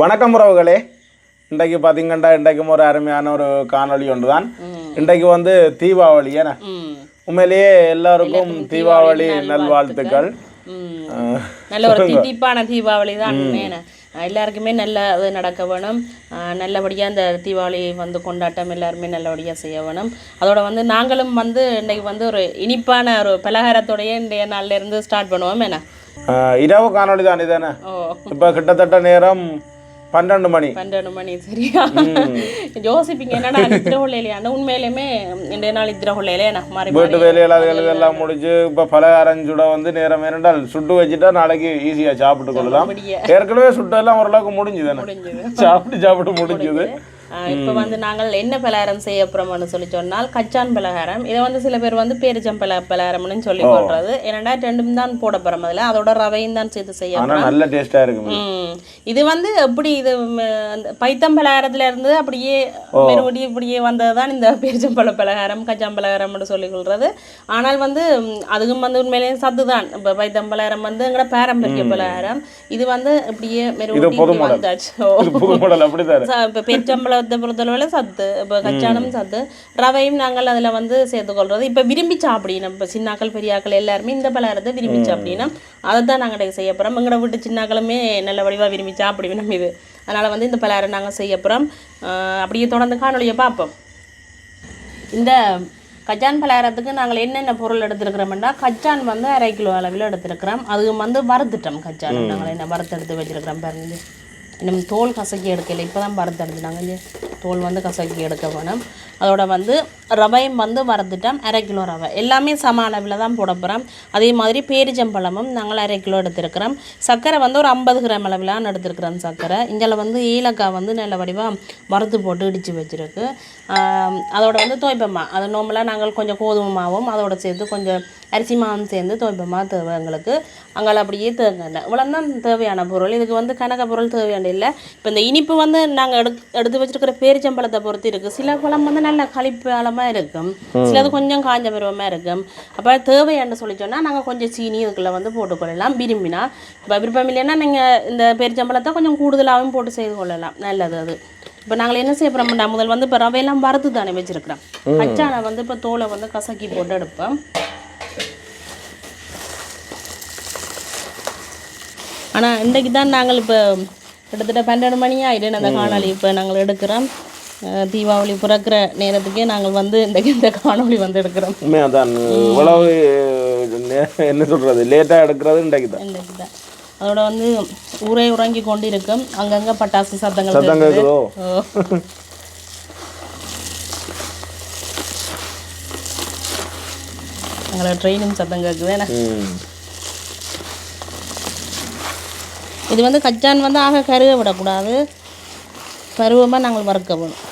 வணக்கம் உறவுகளே. இன்றைக்கு பார்த்தீங்கன்னா இன்றைக்கும் ஒரு அருமையான ஒரு காணொளி ஒன்று தான் இன்றைக்கு வந்து தீபாவளி ஏன்னா? உண்மையிலேயே எல்லாருக்கும் தீபாவளி நல்வாழ்த்துக்கள். நல்ல ஒரு தித்திப்பான தீபாவளி தான். எல்லாருக்குமே நல்ல இது நடக்க வேணும். நல்லபடியாக இந்த தீபாவளி வந்து கொண்டாட்டம் எல்லாருமே நல்லபடியாக செய்ய வேணும். அதோட வந்து நாங்களும் வந்து இன்றைக்கு வந்து ஒரு இனிப்பான ஒரு பலகாரத்தோடய இன்றைய நாள்ல இருந்து ஸ்டார்ட் பண்ணுவோம் என்ன இரவு காணொளி தான் இதானே இப்போ கிட்டத்தட்ட நேரம் பன்னெண்டு மணி. பன்னெண்டு மணி சரியா? யோசிப்பீங்க என்னடா நித்திர இல்லையான்னு உண்மையிலுமே இன்றைய நாள் நித்திர இல்லையே நான் மாறி வீட்டு வேலைகள் அதுகள் இதெல்லாம் முடிஞ்சு இப்போ பலகாரம் சுட வந்து நேரம் இரண்டால் சுட்டு வச்சுட்டா நாளைக்கு ஈஸியாக சாப்பிட்டு கொள்ளலாம். ஏற்கனவே சுட்டெல்லாம் ஓரளவுக்கு முடிஞ்சது சாப்பிட்டு சாப்பிட்டு முடிஞ்சுது. இப்ப வந்து நாங்கள் என்ன பலகாரம் செய்ய போறோம்னு சொல்லி சொன்னால் கச்சான் பலகாரம். இதை வந்து சில பேர் வந்து பேரிச்சம் பல பலகாரம்னு சொல்லி கொள்றது. ஏன்னா ரெண்டும் தான் போட போறோம் அதுல. அதோட ரவையும் தான் சேர்த்து செய்ய நல்ல டேஸ்ட்டாக இருக்கும். இது வந்து எப்படி இது பைத்தம் பலகாரத்துல இருந்து அப்படியே மறுபடியும் இப்படியே வந்ததுதான் இந்த பேரிச்சம்பழ பலகாரம் கச்சாம் பலகாரம்னு சொல்லி கொள்றது. ஆனால் வந்து ம், அதுவும் வந்து உண்மையிலேயே சத்து தான். இப்போ பைத்தம் பலகாரம் வந்து எங்களோட பாரம்பரிய பலகாரம். இது வந்து இப்படியே இப்படி வந்தாச்சு. ஓ. இது புது மாடல் அப்படித்தாரு ச- இப்போ பெருச்சம்பளத்தை பொறுத்தளவில் சத்து இப்போ கச்சானம் சத்து ரவையும் நாங்கள் அதில் வந்து சேர்த்துக்கொள்றது. இப்போ விரும்பி சாப்பிடணும். இப்போ சின்னாக்கள் பெரியாக்கள் எல்லாருமே இந்த பலகாரத்தை விரும்பி சாப்பிடணும். அதை தான் நாங்கள் செய்ய போகிறோம் எங்களோட வீட்டு சின்னாக்களுமே நல்ல வடிவாக விரும்பி சாப்பிடுவோம் இது. அதனால் வந்து இந்த பலகாரம் நாங்கள் செய்ய போகிறோம் அப்படியே தொடர்ந்து காணொலியை பார்ப்போம். இந்த கச்சான் பலகாரத்துக்கு நாங்கள் என்னென்ன பொருள் எடுத்துருக்கிறோம்னா கச்சான் வந்து அரை கிலோ அளவில் எடுத்துருக்கிறோம். அது வந்து வறுத்துட்டோம் கச்சான். நாங்கள் என்ன வறுத்து எடுத்து வச்சிருக்கிறோம் பாருங்க. இன்னும் தோல் கசக்கி எடுக்கல இப்போ தான் வறுத்து அடைஞ்சினாங்க தோல் வந்து கசக்கி எடுக்க வேணும். அதோட வந்து ரவையும் வந்து வறுத்துட்டோம் அரை கிலோ ரவை. எல்லாமே சம அளவில் தான் போட போகிறோம் அதே மாதிரி பேரிச்சம்பழமும் நாங்கள் அரை கிலோ எடுத்துருக்கிறோம். சர்க்கரை வந்து ஒரு ஐம்பது கிராம் அளவிலான்னு எடுத்துருக்குறோம் சர்க்கரை. இங்கே வந்து ஏலக்காய் வந்து நல்ல வடிவாக வறுத்து போட்டு இடித்து வச்சுருக்கு. அதோட வந்து தோய்ப்பமா அது நோம்பலாக நாங்கள் கொஞ்சம் கோதுமை மாவும் அதோட சேர்த்து கொஞ்சம் அரிசி மாவும் சேர்ந்து தோய்ப்பமா தேவை எங்களுக்கு. அங்கே அப்படியே தேங்க இவ்வளோ தான் தேவையான பொருள். இதுக்கு வந்து கணக்க பொருள் தேவையான இல்லை. இப்போ இந்த இனிப்பு வந்து நாங்கள் எடு எடுத்து வச்சிருக்கிற பேரிச்சம்பழத்தை பொறுத்து இருக்குது சில பழம் வந்து நல்ல களிப்பாலமாக இருக்கும். சிலது கொஞ்சம் காஞ்ச பருவமாக இருக்கும். அப்போ தேவையான்னு சொல்லி சொன்னால் நாங்கள் கொஞ்சம் சீனி இதுக்குள்ளே வந்து போட்டுக்கொள்ளலாம் விரும்பினா. இப்போ விருப்பம் இல்லைன்னா நீங்கள் இந்த பேரிச்சம்பழத்தை கொஞ்சம் கூடுதலாகவும் போட்டு செய்து கொள்ளலாம். நல்லது அது. இப்போ நாங்கள் என்ன செய்ய போகிறோம்னா முதல் வந்து இப்போ ரவையெல்லாம் வறுத்து தானே வச்சிருக்கிறோம். கச்சானை வந்து இப்போ தோலை வந்து கசக்கி போட்டு எடுப்போம். ஆனால் இன்றைக்கு தான் நாங்கள் இப்போ கிட்டத்தட்ட பன்னெண்டு மணி ஆயிடுன்னு அந்த காணொளி இப்போ நாங்கள் எடுக்கிறோம். தீபாவளி பிறக்கிற நேரத்துக்கே நாங்கள் வந்து இன்றைக்கு இந்த காணொளி வந்து எடுக்கிறோம். உண்மையாக தான் இவ்வளவு என்ன சொல்றது லேட்டாக எடுக்கிறது இன்றைக்கு தான் இன்றைக்கு தான் அதோட வந்து ஊரே உறங்கி கொண்டு இருக்கும் அங்கங்கே பட்டாசு சத்தங்கள். எங்களை ட்ரெயினும் சத்தம் கேட்குது இது வந்து கச்சான் வந்து ஆக கருக விடக்கூடாது. பருவமாக நாங்கள் வறுக்க வேணும்.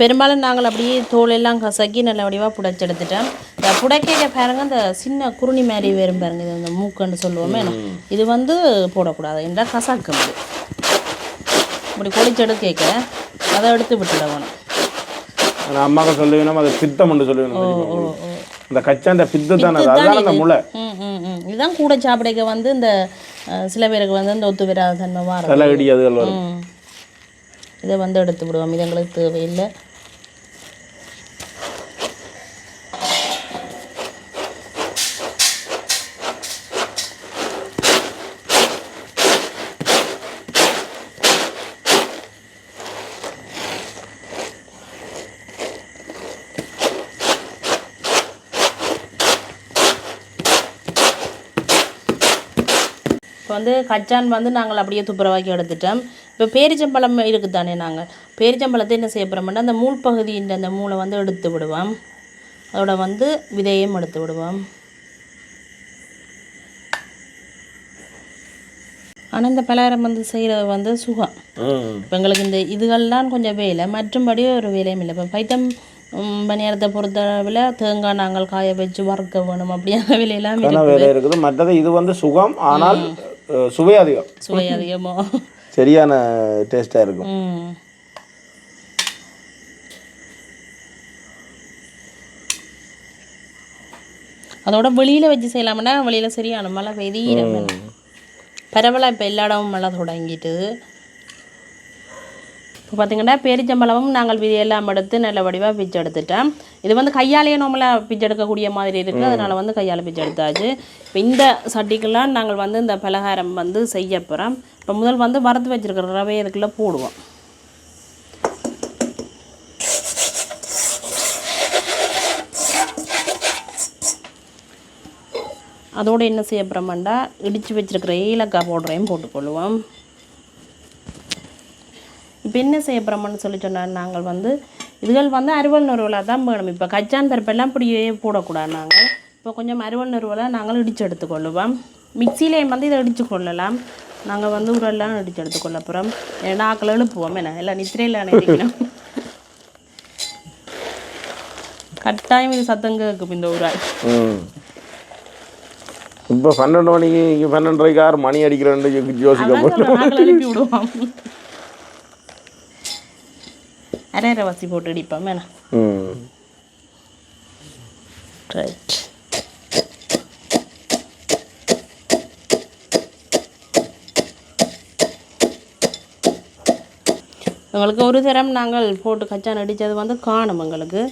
பெரும்பாலும் நாங்கள் அப்படியே தோல் எல்லாம் கசக்கி நல்ல வடிவாக புடைச்செடுத்துட்டோம். இந்த புடைக்கையில பாருங்க இந்த சின்ன குருணி மாதிரி வரும் பாருங்க இது இந்த மூக்குன்னு சொல்லுவோமே இது வந்து போடக்கூடாது என்றால் கசக்கும் இது இப்படி பொடிச்செடுக்க அதை எடுத்து விட்டுட வேணும் நான் அம்மாக்க சொல்லுவேணும் அது பித்தம் சொல்லுவேணும் தெரியுமா ஓ இந்த கச்சா இந்த பித்து தானே அது அதான் அந்த முளை? இதுதான் கூட சாப்பிடைக்க வந்து இந்த சில பேருக்கு வந்து இந்த ஒத்து வராத தன்மை வாரம். இதை வந்து எடுத்து விடுவோம் இது எங்களுக்கு தேவையில்லை. இப்போ வந்து கச்சான் வந்து நாங்கள் அப்படியே துப்புரவாக்கி எடுத்துட்டோம். இப்போ பேரிச்சம்பழம் இருக்குது தானே நாங்கள். பேரிச்சம்பழத்தை என்ன செய்ய போகிறோம்னா அந்த மூள் பகுதியின் அந்த மூளை வந்து எடுத்து விடுவோம். அதோட வந்து விதையும் எடுத்து விடுவோம். ஆனால் இந்த பலகாரம் வந்து செய்கிறது வந்து சுகம். இப்போ எங்களுக்கு இந்த இதுகள்லாம் கொஞ்சம் வேலை. மற்றும்படி ஒரு வேலையும் இல்லை. இப்போ பைத்தம் பணியாரத்தை பொறுத்தளவில் தேங்காய் நாங்கள் காய வச்சு வறுக்க வேணும். அப்படியான வேலையெல்லாம் இருக்குது. மற்றது இது வந்து சுகம். ஆனால் சுவை அதிகம் சுவை அதிகமோ சரியான டேஸ்ட்டாக இருக்கும். அதோட வெளியில் வச்சு செய்யலாம்னா வெளியில் சரியான மழை பெய்து வேணும். பரவலாக இப்போ எல்லா இடமும் மழை தொடங்கிட்டு இப்போ பார்த்தீங்கன்னா பேரிச்சம்பழமும் நாங்கள் எல்லாம் எடுத்து நல்ல வடிவாக பிச்சு எடுத்துட்டோம். இது வந்து கையாலேயே நம்மளாக பிச்சு எடுக்கக்கூடிய மாதிரி இருக்குது அதனால் வந்து கையால் பிச்சு எடுத்தாச்சு. இப்போ இந்த சட்டிக்கெல்லாம் நாங்கள் வந்து இந்த பலகாரம் வந்து செய்ய போகிறோம் இப்போ முதல் வந்து வறுத்து வச்சிருக்கிற ரவை இதுக்குள்ளே போடுவோம். அதோடு என்ன செய்ய போகிறோம்டா இடித்து வச்சிருக்கிற ஏலக்காய் பவுடரையும் போட்டுக்கொள்வோம். இப்போ என்ன செய்ய போகிறோம்னு சொல்லி சொன்னால் நாங்கள் வந்து இதுகள் வந்து அறுவல் நுறுவலாக தான் வேணும். இப்போ கச்சான் பருப்பெல்லாம் இப்படியே போடக்கூடாது நாங்கள். இப்போ கொஞ்சம் அறுவல் நுறுவலாக நாங்கள் இடித்து எடுத்துக்கொள்ளுவோம். மிக்சியிலையும் வந்து இதை இடித்து கொள்ளலாம். நாங்கள் வந்து உரெல்லாம் இடித்து எடுத்துக்கொள்ள ஏன்னா ஆக்கள் எழுப்புவோம். என்ன? எல்லாம் நித்திரையில் அணைக்கணும் கட்டாயம் இது சத்தங்க இருக்கும் இந்த ஊராய் இப்போ பன்னெண்டு மணிக்கு பன்னெண்டரைக்கு ஆறு மணி அடிக்கிறேன்னு யோசிக்க எழுப்பி விடுவோம். அரை அரை போட்டு அடிப்போம் வேணா ரைட் உங்களுக்கு ஒரு தரம் நாங்கள் போட்டு கச்சான் அடித்தது வந்து காணும் எங்களுக்கு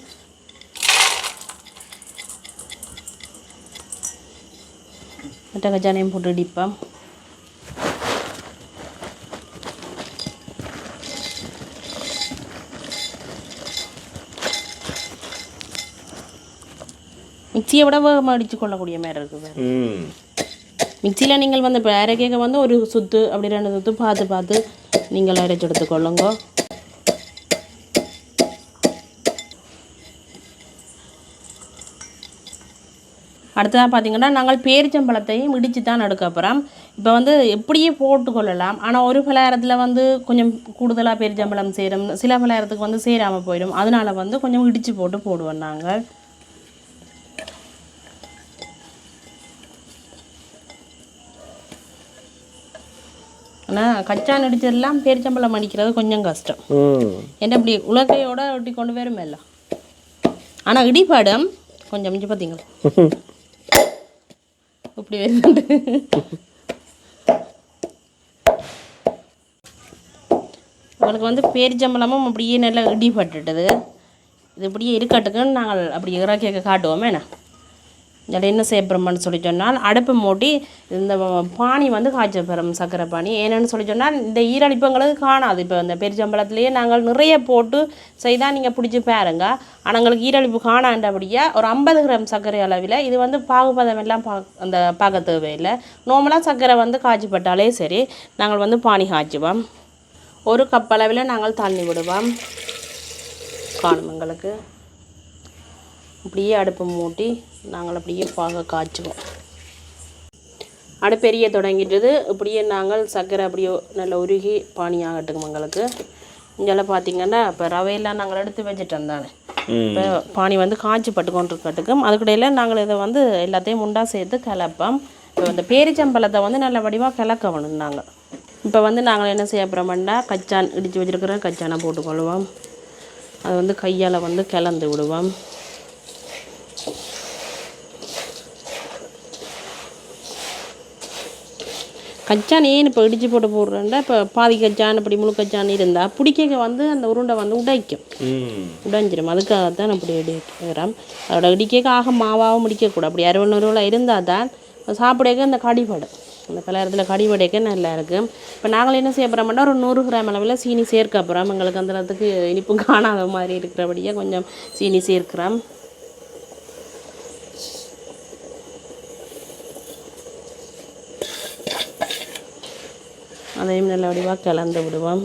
மற்ற கச்சானையும் போட்டு அடிப்போம் மிக்சியை விட வேகமாக அடித்து கொள்ளக்கூடிய மாதிரி இருக்குது மிக்சியில் நீங்கள் வந்து இப்போ அரைக்க வந்து ஒரு சுத்து அப்படி ரெண்டு சுத்து பார்த்து பார்த்து நீங்கள் அரைச்சி எடுத்துக்கொள்ளுங்க அடுத்ததாக பார்த்தீங்கன்னா நாங்கள் பேரிச்சம்பழத்தையும் இடித்து தான் எடுக்க போகிறோம் இப்போ வந்து எப்படியே போட்டுக்கொள்ளலாம் ஆனால் ஒரு பலகாரத்தில் வந்து கொஞ்சம் கூடுதலாக பேரிச்சம்பழம் சேரும். சில பலகாரத்துக்கு வந்து சேராமல் போயிடும். அதனால வந்து கொஞ்சம் இடித்து போட்டு போடுவோம் நாங்கள். ஆனால் கச்சான் அடிச்சதெல்லாம் பேரிச்சம்பழம் அடிக்கிறது கொஞ்சம் கஷ்டம். என்ன இப்படி உலக்கையோட ஒட்டி கொண்டு வரும் எல்லாம் ஆனால் இடிபாடம் கொஞ்சம் மிஞ்சி பார்த்தீங்களா இப்படி வருது உங்களுக்கு வந்து பேரிச்சம்பழமும் அப்படியே நல்லா இடிபட்டுட்டது. இது இப்படியே இருக்கட்டுக்குன்னு நாங்கள் அப்படி இறக்கிய காட்டுவோமே என்ன? இதில் என்ன செய்யப்படுறோம்னு சொல்லி சொன்னால் அடுப்பு மூட்டி இந்த பானி வந்து காய்ச்ச பெறும் சர்க்கரை பானி. ஏன்னு சொல்லி சொன்னால் இந்த ஈரழிப்பங்களுக்கு காணாது. இப்போ இந்த பெருச்சம்பளத்துலேயே நாங்கள் நிறைய போட்டு செய்தால் நீங்கள் பிடிச்சி பாருங்க. ஆனால் எங்களுக்கு ஈரழிப்பு காணாண்டபடியாக ஒரு ஐம்பது கிராம் சர்க்கரை அளவில் இது வந்து பாகுபதம் எல்லாம் பா அந்த பார்க்க தேவையில்லை. நார்மலாக சர்க்கரை வந்து காய்ச்சிப்பட்டாலே சரி நாங்கள் வந்து பானி காய்ச்சுவோம். ஒரு கப் அளவில் நாங்கள் தண்ணி விடுவோம். காணும் எங்களுக்கு. அப்படியே அடுப்பு மூட்டி நாங்கள் அப்படியே பாக காய்ச்சுவோம். அடுப்பு எரிய தொடங்கிட்டது. இப்படியே நாங்கள் சர்க்கரை அப்படியே நல்லா உருகி பானியாகட்டுக்கும் எங்களுக்கு. இங்கெல்லாம் பார்த்தீங்கன்னா இப்போ ரவையெல்லாம் நாங்கள் எடுத்து வச்சுட்டோம் தானே. இப்போ பானி வந்து காய்ச்சி பட்டு கொண்டிருக்கட்டுக்கும் அதுக்கிடையில் நாங்கள் இதை வந்து எல்லாத்தையும் உண்டா சேர்த்து கலப்போம். இப்போ இந்த பேரிச்சம்பழத்தை வந்து நல்ல வடிவாக கலக்க வேணும் நாங்கள் இப்போ வந்து நாங்கள் என்ன செய்ய போகிறோம்னா கச்சான் இடித்து வச்சுருக்கிற கச்சானை போட்டுக்கொள்வோம். அதை வந்து கையால் வந்து கலந்து விடுவோம். கச்சான் ஏன் இப்போ இடித்து போட்டு போடுறேன்டா இப்போ பாதி கச்சான் இப்படி முழு கச்சான் இருந்தால் பிடிக்க வந்து அந்த உருண்டை வந்து உடைக்கும். உடைஞ்சிரும். அதுக்காகத்தான் அப்படி இடிக்கிறோம் அதோட இடிக்க ஆக மாவாகவும் முடிக்கக்கூடாது அப்படி அறுபது இருந்தால் தான் சாப்பிடக்க அந்த கடிபடும் அந்த கலரத்தில் கடிபடைக்க நல்லா இருக்கும். இப்போ நாங்கள் என்ன செய்ய போகிறோம்னா ஒரு நூறு கிராம் அளவில் சீனி சேர்க்க போகிறோம் எங்களுக்கு அந்த இடத்துக்கு இனிப்பு காணாத மாதிரி இருக்கிறபடியே கொஞ்சம் சீனி சேர்க்கிறோம். அதையும் நல்ல வடிவாக கலந்து விடுவோம்.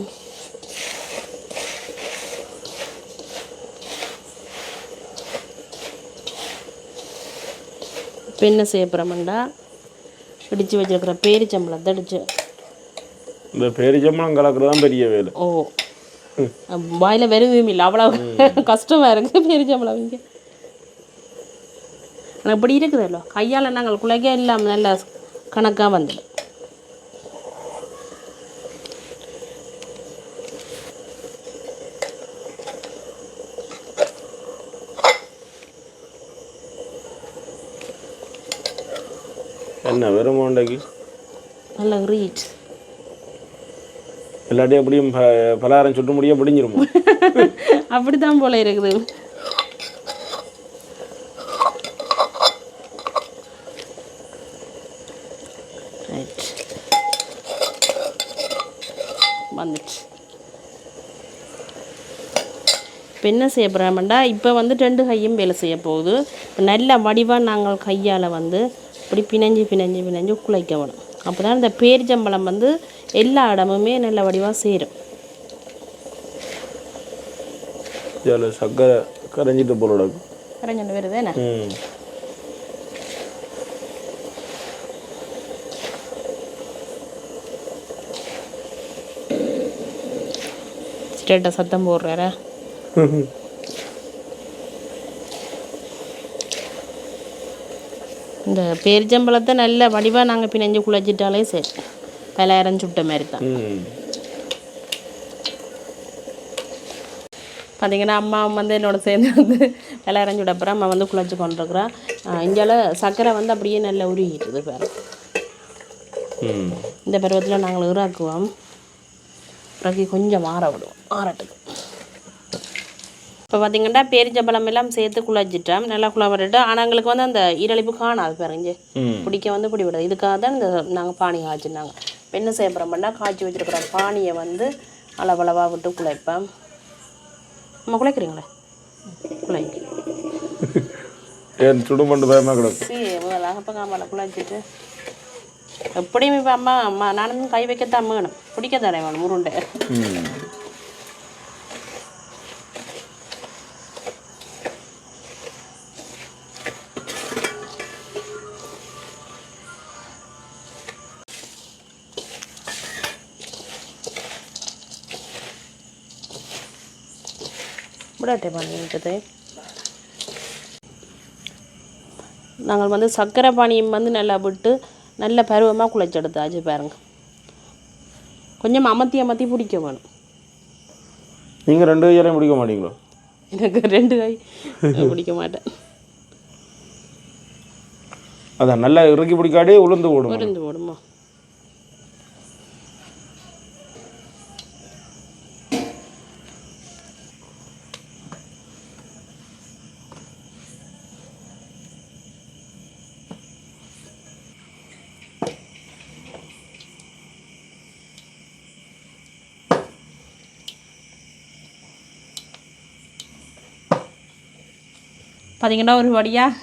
இப்போ என்ன செய்ய போகிறோம்டா இடித்து வச்சிருக்கிற பேரிச்சம்பளத்தை அடிச்சு இந்த பெரிச்சம்பளம் கலக்கிறது தான் பெரிய வேலை. ஓ. வாயில் வெறுதும் இல்லை அவ்வளோ கஷ்டமாக இருக்குது பேரிச்சம்பளம் இங்கே. ஆனால் இப்படி இருக்குதല്ലോ கையால் நாங்கள் குலைக்க இல்லாமல் நல்லா கணக்காக வந்துடும் என்ன வெறும் மோண்டைக்கு? நல்ல ரீச் இல்லாட்டி எப்படியும் ப- பலகாரம் சுட்டு முடிய முடிஞ்சிருமோ அப்படித்தான் போல இருக்குது. வந்துச்சு. இப்போ என்ன செய்ய போகிறோம்டா இப்போ வந்து ரெண்டு கையும் வேலை செய்ய போகுது. நல்ல வடிவாக நாங்கள் கையால் வந்து இப்படி பிணைஞ்சு பிணைஞ்சு பிணைஞ்சு குழைக்க வேணும் அப்போ தான் இந்த பேரிச்சம்பழம் வந்து எல்லா இடமுமே நல்ல வடிவாக சேரும். இதில் சக்கரை கரைஞ்சிட்டு போலோட கரைஞ்சண்டு வருது என்ன? ஸ்ட்ரெயிட்டாக சத்தம் போடுறாரா. இந்த பேரிச்சம்பழத்தை நல்ல வடிவாக நாங்கள் பிணைஞ்சு குழச்சிட்டாலே சரி. பலாயிரம் சுட்ட மாதிரி தான். பார்த்தீங்கன்னா அம்மா வந்து என்னோட சேர்ந்து வந்து பலாயிரம் சுட அப்புறம் அம்மா வந்து குழச்சி கொண்டிருக்கிறா. இந்தியாவில் சர்க்கரை வந்து அப்படியே நல்லா உருகிட்டுது பாரு. இந்த பருவத்தில் நாங்கள் இறாக்குவோம். பிறகு கொஞ்சம் ஆற விடுவோம். ஆறட்டுக்கு. இப்போ பார்த்தீங்கன்னா பேரிச்சம்பழம் எல்லாம் சேர்த்து குழச்சிட்டோம் நல்லா குழவிட்டு ஆனால் எங்களுக்கு வந்து அந்த ஈரழிப்பு காணாது பாருங்க. பிடிக்க வந்து பிடி விடாது இதுக்காக தான் இந்த நாங்கள் பானி காய்ச்சினாங்க. இப்போ என்ன செய்ய போகிறோம்னா காய்ச்சி வச்சிருக்கிற பானியை வந்து அளவளவாக விட்டு குழைப்பேன். நம்ம குழைக்கிறீங்களே? குழைக்கு ஏன் சுடுமண்டு பயமாக கிடக்கும் சரி முதல்ல அப்போ காமால குழச்சிட்டு. எப்படியும் இப்போ அம்மா அம்மா நானும் கை வைக்கத்தான் வேணும் பிடிக்க தானே வேணும் உருண்டை ம் விடட்டே பண்ணிட்டது நாங்கள் வந்து சர்க்கரை பானியம் வந்து நல்லா விட்டு நல்ல பருவமாக குழைச்செடுத்தாச்சு பாருங்க. கொஞ்சம் அமர்த்தி அமர்த்தி பிடிக்க வேணும். நீங்கள் ரெண்டு கையாலையும் பிடிக்க மாட்டீங்களோ? எனக்கு ரெண்டு கை பிடிக்க மாட்டேன். அதான் நல்லா இறுக்கி பிடிக்காடி உளுந்து ஓடும் உருந்து போடுமா? பார்த்தீங்கன்னா ஒரு வழியாக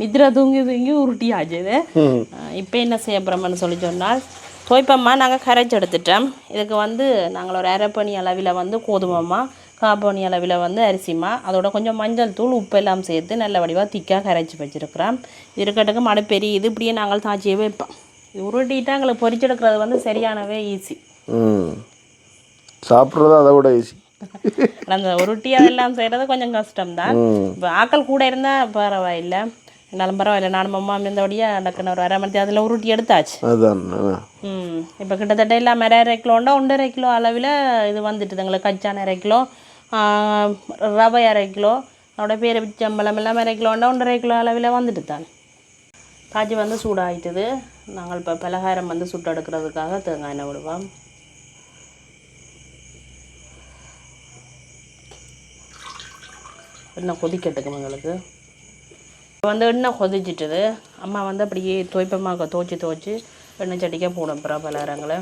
நித்ரா தூங்கி தூங்கி உருட்டியாச்சு இது ம். இப்போ என்ன செய்ய போகிறோம்னு சொல்லி சொன்னால் தோய்ப்பம்மா நாங்கள் கரைச்சி எடுத்துட்டோம். இதுக்கு வந்து நாங்கள் ஒரு அரைப்பணி அளவில் வந்து கோதுமைமா காப்பணி அளவில் வந்து அரிசிமா அதோட கொஞ்சம் மஞ்சள் தூள் உப்பு எல்லாம் சேர்த்து நல்ல வடிவாக திக்காக கரைச்சி வச்சுருக்கிறோம். இருக்கட்டுக்கு மழை பெரிய இது இப்படியே நாங்கள் தாச்சியே வைப்போம். உருட்டிட்டு எங்களுக்கு பொரிச்செடுக்கிறது வந்து சரியானவே ஈஸி ம். சாப்பிட்றது அதை விட ஈஸி அந்த உருட்டி அதெல்லாம் செய்கிறது கொஞ்சம் கஷ்டம்தான். இப்போ ஆக்கள் கூட இருந்தால் பரவாயில்லை. என்னாலும் பரவாயில்ல நானும் அம்மா இருந்தபடியாக டக்குன்னு ஒரு அரை மணி அதில் உருட்டி எடுத்தாச்சு. அதான். ம். இப்போ கிட்டத்தட்ட எல்லாம் அரை கிலோண்டா ஒன்றரை கிலோ அளவில் இது வந்துட்டுது. எங்களுக்கு கச்சான் அரை கிலோ ரவை அரை கிலோ அதோட பேர் பிச்சம்பழம் எல்லாம் அரை கிலோண்டா ஒன்றரை கிலோ அளவில் வந்துட்டு தான் காய்ச்சி வந்து சூடாயிட்டுது. நாங்கள் இப்போ பலகாரம் வந்து சுட்டு எடுக்கிறதுக்காக தேங்காய் எண்ணெய் விடுவோம். எண்ணெய் கொதிக்கட்டுக்கும் எங்களுக்கு இப்போ வந்து எண்ணெய் கொதிச்சிட்டுது. அம்மா வந்து அப்படியே துவைப்பமாக துவைச்சி துவைச்சி எண்ணெய் சட்டிக்காக போடும் அப்புறம் பலகாரங்களை.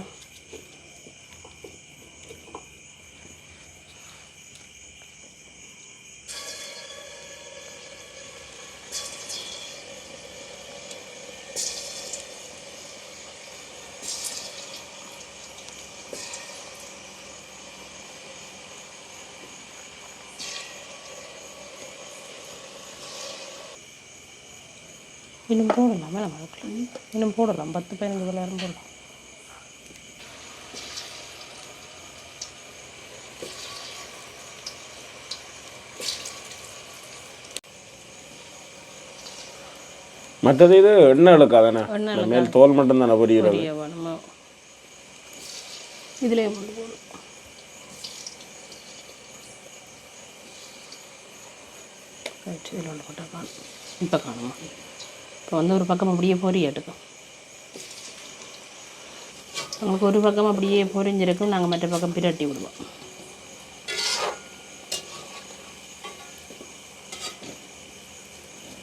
இன்னும் போடலாம்? மேலே மறக்கலாம் இன்னும் போடலாம். பத்து பதினஞ்சு பலகாரம் போடலாம். மற்றது இது எண்ணெய் இழுக்காதானே? மேல் தோல் மட்டும் தானே பொரிகிறது பொரிய வேணுமா. இதிலே இப்போ காணுமா? இப்போ வந்து ஒரு பக்கம் அப்படியே பொரிய எடுக்கும் உங்களுக்கு ஒரு பக்கம் அப்படியே பொரிஞ்சிருக்கும் நாங்கள் மற்ற பக்கம் பிரட்டி விடுவோம்.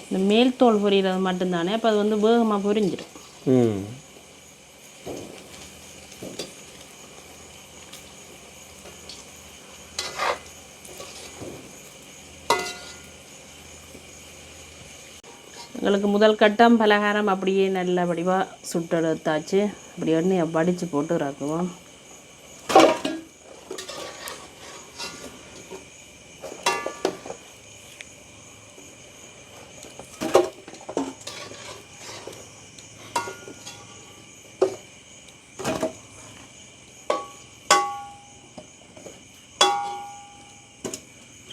இந்த மேல் தோல் பொரியிறது மட்டும்தானே அப்போ அது வந்து வேகமாக பொரிஞ்சிடும் எங்களுக்கு முதல் கட்டம் பலகாரம் அப்படியே நல்ல வடிவாக சுட்டெடுத்தாச்சு அப்படி எண்ணெயை வடித்து போட்டு இறக்குவோம்.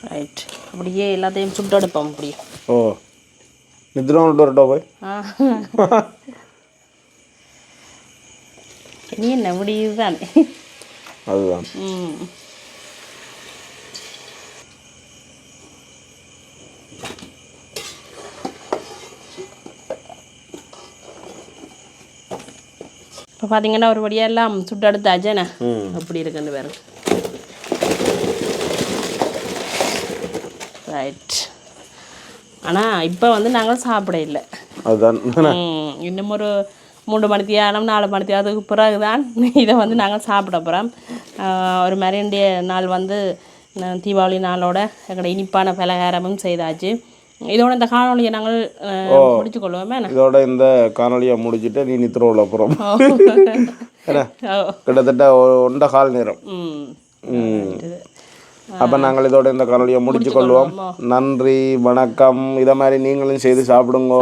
ரைட் அப்படியே எல்லாத்தையும் சுட்டெடுப்போம் அப்படியே ஓ. விட்டு வரட்டோ போய் ஆ. நீ என்ன முடியுது தானே அதுதான் இப்போ பார்த்தீங்கன்னா ஒரு படியெல்லாம் சுட்டு எடுத்தாச்சேண்ணே ம் அப்படி இருக்குன்னு வேறு ரைட் ஆனால் இப்போ வந்து நாங்கள் சாப்பிட இல்லை அதுதான் இன்னும் ஒரு மூன்று மணித்தியாலம் நாலு மணித்தியாலத்துக்கு பிறகு தான் இதை வந்து நாங்கள் சாப்பிட போகிறோம் ஒரு மறைண்டிய நாள் வந்து தீபாவளி நாளோட எங்களோட இனிப்பான பலகாரமும் செய்தாச்சு. இதோட இந்த காணொலியை நாங்கள் முடிச்சு கொள்வோமே இதோட இந்த காணொலியை முடிச்சுட்டு நீ நித்திரோவில் அப்புறம் கிட்டத்தட்ட ஒன்றரை கால் நேரம். ம். அப்போ நாங்கள் இதோட இந்த காணொலியை முடிச்சு கொள்வோம். நன்றி வணக்கம். இதை மாதிரி நீங்களும் செய்து சாப்பிடுங்க.